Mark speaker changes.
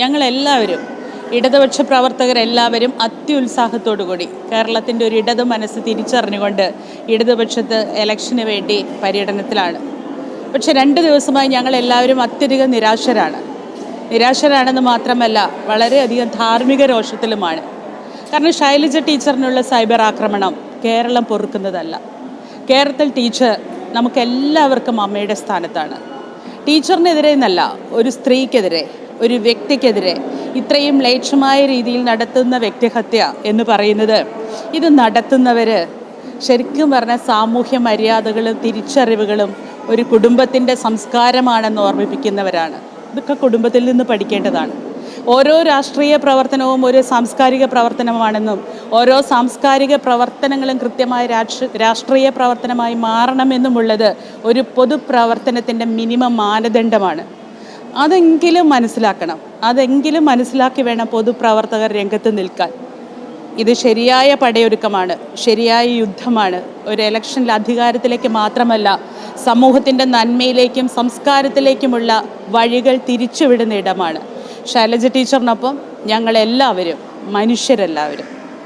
Speaker 1: ഞങ്ങളെല്ലാവരും ഇടതുപക്ഷ പ്രവർത്തകരെല്ലാവരും അത്യുത്സാഹത്തോടു കൂടി കേരളത്തിന്റെ ഒരു ഇടതു മനസ്സ് തിരിച്ചറിഞ്ഞുകൊണ്ട് ഇടതുപക്ഷത്ത് ഇലക്ഷന് വേണ്ടി പര്യടനത്തിലാണ്. പക്ഷെ രണ്ട് ദിവസമായി ഞങ്ങളെല്ലാവരും അത്യധികം നിരാശരാണ്. നിരാശരാണെന്ന് മാത്രമല്ല വളരെയധികം ധാർമ്മിക രോഷത്തിലുമാണ്. കാരണം ശൈലജ ടീച്ചറിനുള്ള സൈബർ ആക്രമണം കേരളം പൊറുക്കുന്നതല്ല. കേരളത്തിൽ ടീച്ചർ നമുക്കെല്ലാവർക്കും അമ്മയുടെ സ്ഥാനത്താണ്. ടീച്ചറിനെതിരെ എന്നല്ല ഒരു സ്ത്രീക്കെതിരെ ഒരു വ്യക്തിക്കെതിരെ ഇത്രയും ലേക്ഷമായ രീതിയിൽ നടത്തുന്ന വ്യക്തിഹത്യ എന്ന് പറയുന്നത്. ഇത് നടത്തുന്നവർ ശരിക്കും പറഞ്ഞാൽ സാമൂഹ്യ മര്യാദകളും തിരിച്ചറിവുകളും ഒരു കുടുംബത്തിന്റെ സംസ്കാരമാണെന്ന് ഓർമ്മിപ്പിക്കുന്നവരാണ്. ഇതൊക്കെ കുടുംബത്തിൽ നിന്ന് പഠിക്കേണ്ടതാണ്. ഓരോ രാഷ്ട്രീയ പ്രവർത്തനവും ഒരു സാംസ്കാരിക പ്രവർത്തനമാണെന്നും ഓരോ സാംസ്കാരിക പ്രവർത്തനങ്ങളും കൃത്യമായ രാഷ്ട്രീയ പ്രവർത്തനമായി മാറണമെന്നുമുള്ളത് ഒരു പൊതുപ്രവർത്തനത്തിന്റെ മിനിമം മാനദണ്ഡമാണ്. അതെങ്കിലും മനസ്സിലാക്കണം. അതെങ്കിലും മനസ്സിലാക്കി വേണം പൊതുപ്രവർത്തകർ രംഗത്ത് നിൽക്കാൻ. ഇത് ശരിയായ പടയൊരുക്കമാണ് ശരിയായ യുദ്ധമാണ്. ഒരു ഇലക്ഷനിൽ അധികാരത്തിലേക്ക് മാത്രമല്ല സമൂഹത്തിന്റെ നന്മയിലേക്കും സംസ്കാരത്തിലേക്കുമുള്ള വഴികൾ തിരിച്ചുവിടുന്ന ഇടമാണ്. ശൈലജ ടീച്ചറിനൊപ്പം ഞങ്ങളെല്ലാവരും മനുഷ്യരെല്ലാവരും.